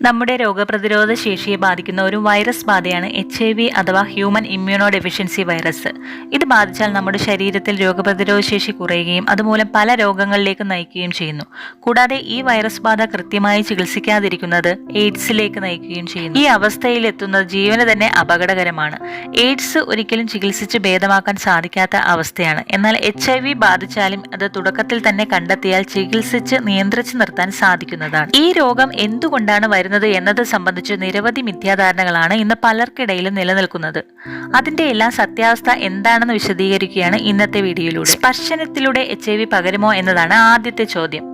നമ്മുടെ രോഗപ്രതിരോധ ശേഷിയെ ബാധിക്കുന്ന ഒരു വൈറസ് ബാധയാണ് എച്ച് ഐ വി അഥവാ ഹ്യൂമൻ ഇമ്മ്യൂണോ ഡെഫിഷ്യൻസി വൈറസ്. ഇത് ബാധിച്ചാൽ നമ്മുടെ ശരീരത്തിൽ രോഗപ്രതിരോധ ശേഷി കുറയുകയും അതുമൂലം പല രോഗങ്ങളിലേക്ക് നയിക്കുകയും ചെയ്യുന്നു. കൂടാതെ ഈ വൈറസ് ബാധ കൃത്യമായി ചികിത്സിക്കാതിരിക്കുന്നത് എയ്ഡ്സിലേക്ക് നയിക്കുകയും ചെയ്യുന്നു. ഈ അവസ്ഥയിൽ എത്തുന്നത് ജീവന് തന്നെ അപകടകരമാണ്. എയ്ഡ്സ് ഒരിക്കലും ചികിത്സിച്ച് ഭേദമാക്കാൻ സാധിക്കാത്ത അവസ്ഥയാണ്. എന്നാൽ എച്ച് ഐ വി ബാധിച്ചാലും അത് തുടക്കത്തിൽ തന്നെ കണ്ടെത്തിയാൽ ചികിത്സിച്ച് നിയന്ത്രിച്ചു നിർത്താൻ സാധിക്കുന്നതാണ്. ഈ രോഗം എന്തുകൊണ്ടാണ് വരുന്നത് എന്നത് സംബന്ധിച്ച് നിരവധി മിഥ്യാധാരണകളാണ് ഇന്ന് പലർക്കിടയിലും നിലനിൽക്കുന്നത്. അതിന്റെ എല്ലാം സത്യാവസ്ഥ എന്താണെന്ന് വിശദീകരിക്കുകയാണ് ഇന്നത്തെ വീഡിയോയിലൂടെ. സ്പർശനത്തിലൂടെ എച്ച് ഐ വി പകരുമോ എന്നതാണ് ആദ്യത്തെ ചോദ്യം.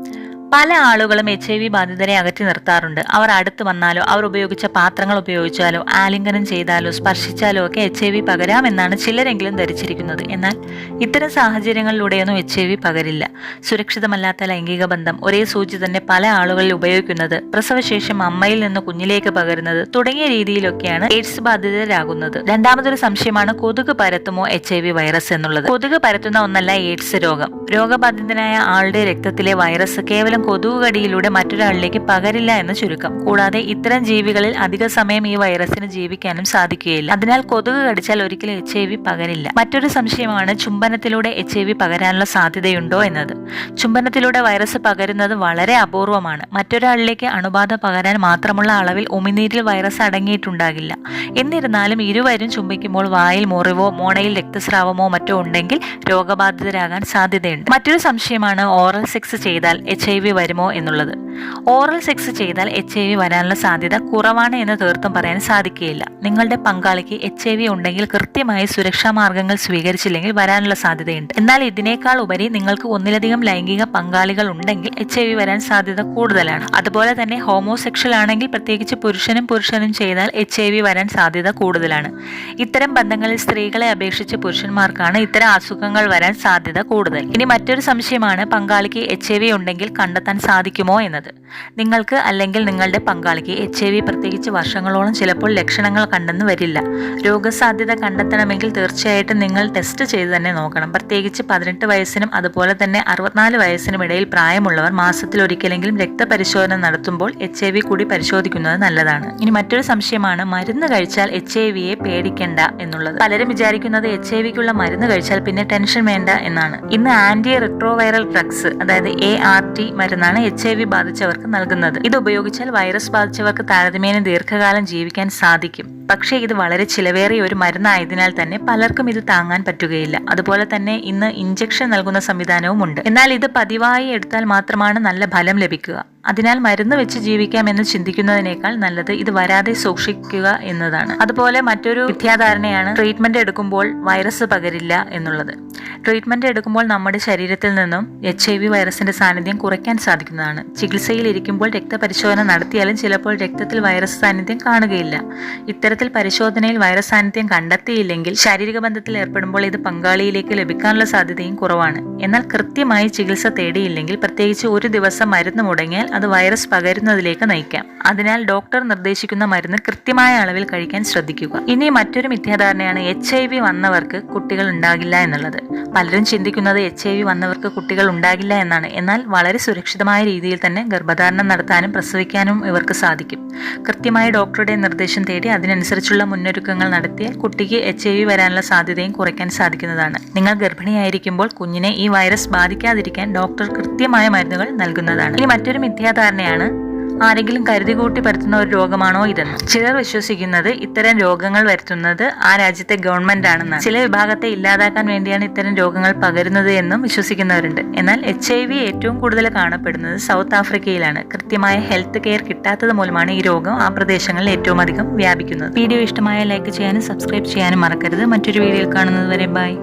പല ആളുകളും എച്ച് ഐ വി ബാധിതരെ അകറ്റി നിർത്താറുണ്ട്. അവർ അടുത്ത് വന്നാലോ അവർ ഉപയോഗിച്ച പാത്രങ്ങൾ ഉപയോഗിച്ചാലോ ആലിംഗനം ചെയ്താലോ സ്പർശിച്ചാലോ ഒക്കെ എച്ച് ഐ വി പകരാമെന്നാണ് ചിലരെങ്കിലും ധരിച്ചിരിക്കുന്നത്. എന്നാൽ ഇത്തരം സാഹചര്യങ്ങളിലൂടെയൊന്നും എച്ച് ഐ വി പകരില്ല. സുരക്ഷിതമല്ലാത്ത ലൈംഗിക ബന്ധം ഒരേ സൂചി തന്നെ പല ആളുകളിൽ ഉപയോഗിക്കുന്നത് പ്രസവശേഷം അമ്മയിൽ നിന്ന് കുഞ്ഞിലേക്ക് പകരുന്നത് തുടങ്ങിയ രീതിയിലൊക്കെയാണ് എയ്ഡ്സ് ബാധിതരാകുന്നത്. രണ്ടാമതൊരു സംശയമാണ് കൊതുക് പരത്തുമോ എച്ച് ഐ വി വൈറസ് എന്നുള്ളത്. കൊതുക് പരത്തുന്ന ഒന്നല്ല എയ്ഡ്സ് രോഗം. രോഗബാധിതനായ ആളുടെ രക്തത്തിലെ വൈറസ് കേവലം കൊതുക് കടിയിലൂടെ മറ്റൊരാളിലേക്ക് പകരില്ല എന്ന് ചുരുക്കം. കൂടാതെ ഇത്തരം ജീവികളിൽ അധിക സമയം ഈ വൈറസിന് ജീവിക്കാനും സാധിക്കുകയില്ല. അതിനാൽ കൊതുക് കടിച്ചാൽ ഒരിക്കലും എച്ച് ഐ വി പകരില്ല. മറ്റൊരു സംശയമാണ് ചുംബനത്തിലൂടെ എച്ച് ഐ വി പകരാനുള്ള സാധ്യതയുണ്ടോ എന്നത്. ചുംബനത്തിലൂടെ വൈറസ് പകരുന്നത് വളരെ അപൂർവമാണ്. മറ്റൊരാളിലേക്ക് അണുബാധ പകരാൻ മാത്രമുള്ള അളവിൽ ഉമിനീരിൽ വൈറസ് അടങ്ങിയിട്ടുണ്ടാകില്ല. എന്നിരുന്നാലും ഇരുവരും ചുംബിക്കുമ്പോൾ വായിൽ മുറിവോ മോണയിൽ രക്തസ്രാവമോ മറ്റോ ഉണ്ടെങ്കിൽ രോഗബാധിതരാകാൻ സാധ്യതയുണ്ട്. മറ്റൊരു സംശയമാണ് ഓറൽ സെക്സ് ചെയ്താൽ എച്ച് ഐ വി വരുമോ എന്നുള്ളത്. ഓറൽ സെക്സ് ചെയ്താൽ എച്ച് ഐ വി വരാനുള്ള സാധ്യത കുറവാണ് എന്ന് തീർത്തും പറയാൻ സാധിക്കുകയില്ല. നിങ്ങളുടെ പങ്കാളിക്ക് എച്ച് ഐ വി ഉണ്ടെങ്കിൽ കൃത്യമായ സുരക്ഷാ മാർഗങ്ങൾ സ്വീകരിച്ചില്ലെങ്കിൽ വരാനുള്ള സാധ്യതയുണ്ട്. എന്നാൽ ഇതിനേക്കാൾ ഉപരി നിങ്ങൾക്ക് ഒന്നിലധികം ലൈംഗിക പങ്കാളികൾ ഉണ്ടെങ്കിൽ എച്ച് ഐ വി വരാൻ സാധ്യത കൂടുതലാണ്. അതുപോലെ തന്നെ ഹോമോസെക്ഷൽ ആണെങ്കിൽ പ്രത്യേകിച്ച് പുരുഷനും പുരുഷനും ചെയ്താൽ എച്ച് ഐ വി വരാൻ സാധ്യത കൂടുതലാണ്. ഇത്തരം ബന്ധങ്ങളിൽ സ്ത്രീകളെ അപേക്ഷിച്ച് പുരുഷന്മാർക്കാണ് ഇത്തരം അസുഖങ്ങൾ വരാൻ സാധ്യത കൂടുതൽ. ഇനി മറ്റൊരു സംശയമാണ് പങ്കാളിക്ക് എച്ച് ഐ വി ഉണ്ടെങ്കിൽ കണ്ടെത്താൻ സാധിക്കുമോ എന്നത്. 的，നിങ്ങൾക്ക് അല്ലെങ്കിൽ നിങ്ങളുടെ പങ്കാളിക്ക് എച്ച് ഐ വി പ്രത്യേകിച്ച് വർഷങ്ങളോളം ചിലപ്പോൾ ലക്ഷണങ്ങൾ കണ്ടെന്ന് വരില്ല. രോഗസാധ്യത കണ്ടെത്തണമെങ്കിൽ തീർച്ചയായിട്ടും നിങ്ങൾ ടെസ്റ്റ് ചെയ്ത് തന്നെ നോക്കണം. പ്രത്യേകിച്ച് പതിനെട്ട് വയസ്സിനും അതുപോലെ തന്നെ അറുപത്തിനാല് വയസ്സിനും ഇടയിൽ പ്രായമുള്ളവർ മാസത്തിലൊരിക്കലെങ്കിലും രക്തപരിശോധന നടത്തുമ്പോൾ എച്ച് ഐ വി കൂടി പരിശോധിക്കുന്നത് നല്ലതാണ്. ഇനി മറ്റൊരു സംശയമാണ് മരുന്ന് കഴിച്ചാൽ എച്ച് ഐ വിയെ പേടിക്കേണ്ട എന്നുള്ളത്. പലരും വിചാരിക്കുന്നത് എച്ച് ഐ വിക്കുള്ള മരുന്ന് കഴിച്ചാൽ പിന്നെ ടെൻഷൻ വേണ്ട എന്നാണ്. ഇന്ന് ആന്റി റിട്രോവൈറൽ ഡ്രഗ്സ് അതായത് എ ആർ ടി മരുന്നാണ് എച്ച് ഐ വി ബാധിച്ചവർക്ക് നൽകുന്നത്. ഇത് ഉപയോഗിച്ചാൽ വൈറസ് ബാധിച്ചവർക്ക് താരതമ്യേന ദീർഘകാലം ജീവിക്കാൻ സാധിക്കും. പക്ഷേ ഇത് വളരെ ചിലവേറിയ ഒരു മരുന്നായതിനാൽ തന്നെ പലർക്കും ഇത് താങ്ങാൻ പറ്റുകയില്ല. അതുപോലെ തന്നെ ഇന്ന് ഇഞ്ചക്ഷൻ നൽകുന്ന സംവിധാനവും ഉണ്ട്. എന്നാൽ ഇത് പതിവായി എടുത്താൽ മാത്രമാണ് നല്ല ഫലം ലഭിക്കുക. അതിനാൽ മരുന്ന് വെച്ച് ജീവിക്കാമെന്ന് ചിന്തിക്കുന്നതിനേക്കാൾ നല്ലത് ഇത് വരാതെ സൂക്ഷിക്കുക എന്നതാണ്. അതുപോലെ മറ്റൊരു മിഥ്യാധാരണയാണ് ട്രീറ്റ്മെന്റ് എടുക്കുമ്പോൾ വൈറസ് പകരില്ല എന്നുള്ളത്. ട്രീറ്റ്മെന്റ് എടുക്കുമ്പോൾ നമ്മുടെ ശരീരത്തിൽ നിന്നും എച്ച് ഐ വി വൈറസിന്റെ സാന്നിധ്യം കുറയ്ക്കാൻ സാധിക്കുന്നതാണ്. ചികിത്സയിൽ ഇരിക്കുമ്പോൾ രക്തപരിശോധന നടത്തിയാലും ചിലപ്പോൾ രക്തത്തിൽ വൈറസ് സാന്നിധ്യം കാണുകയില്ല. ഇത്തരത്തിൽ പരിശോധനയിൽ വൈറസ് സാന്നിധ്യം കണ്ടെത്തിയില്ലെങ്കിൽ ശാരീരിക ബന്ധത്തിൽ ഏർപ്പെടുമ്പോൾ ഇത് പങ്കാളിയിലേക്ക് ലഭിക്കാനുള്ള സാധ്യതയും കുറവാണ്. എന്നാൽ കൃത്യമായി ചികിത്സ തേടിയില്ലെങ്കിൽ പ്രത്യേകിച്ച് ഒരു ദിവസം മരുന്ന് മുടങ്ങിയാൽ അത് വൈറസ് പകരുന്നതിലേക്ക് നയിക്കാം. അതിനാൽ ഡോക്ടർ നിർദ്ദേശിക്കുന്ന മരുന്ന് കൃത്യമായ അളവിൽ കഴിക്കാൻ ശ്രദ്ധിക്കുക. ഇനി മറ്റൊരു മിഥ്യാധാരണയാണ് എച്ച് ഐ വി വന്നവർക്ക് കുട്ടികൾ ഉണ്ടാകില്ല എന്നുള്ളത്. പലരും ചിന്തിക്കുന്നത് എച്ച് ഐ വി വന്നവർക്ക് കുട്ടികൾ ഉണ്ടാകില്ല എന്നാണ്. എന്നാൽ വളരെ സുരക്ഷിതമായ രീതിയിൽ തന്നെ ഗർഭധാരണം നടത്താനും പ്രസവിക്കാനും ഇവർക്ക് സാധിക്കും. കൃത്യമായ ഡോക്ടറുടെ നിർദ്ദേശം തേടി അതിനനുസരിച്ചുള്ള മുന്നൊരുക്കങ്ങൾ നടത്തിയാൽ കുട്ടിക്ക് എച്ച് ഐ വി വരാനുള്ള സാധ്യതയും കുറയ്ക്കാൻ സാധിക്കുന്നതാണ്. നിങ്ങൾ ഗർഭിണിയായിരിക്കുമ്പോൾ കുഞ്ഞിനെ ഈ വൈറസ് ബാധിക്കാതിരിക്കാൻ ഡോക്ടർ കൃത്യമായ മരുന്നുകൾ നൽകുന്നതാണ്. ഇനി മറ്റൊരു മിഥ്യാധാരണയാണ് ആരെങ്കിലും കരുതി കൂട്ടി പരത്തുന്ന ഒരു രോഗമാണോ ഇതെന്ന്. ചിലർ വിശ്വസിക്കുന്നത് ഇത്തരം രോഗങ്ങൾ വരുത്തുന്നത് ആ രാജ്യത്തെ ഗവൺമെന്റ് ആണെന്നാണ്. ചില വിഭാഗത്തെ ഇല്ലാതാക്കാൻ വേണ്ടിയാണ് ഇത്തരം രോഗങ്ങൾ പകരുന്നത് എന്നും വിശ്വസിക്കുന്നവരുണ്ട്. എന്നാൽ എച്ച് ഐ വി ഏറ്റവും കൂടുതൽ കാണപ്പെടുന്നത് സൗത്ത് ആഫ്രിക്കയിലാണ്. കൃത്യമായ ഹെൽത്ത് കെയർ കിട്ടാത്തത് മൂലമാണ് ഈ രോഗം ആ പ്രദേശങ്ങളിൽ ഏറ്റവും അധികം വ്യാപിക്കുന്നത്. വീഡിയോ ഇഷ്ടമായ ലൈക്ക് ചെയ്യാനും സബ്സ്ക്രൈബ് ചെയ്യാനും മറക്കരുത്. മറ്റൊരു വീഡിയോയിൽ കാണുന്നത് വരെ ബൈ.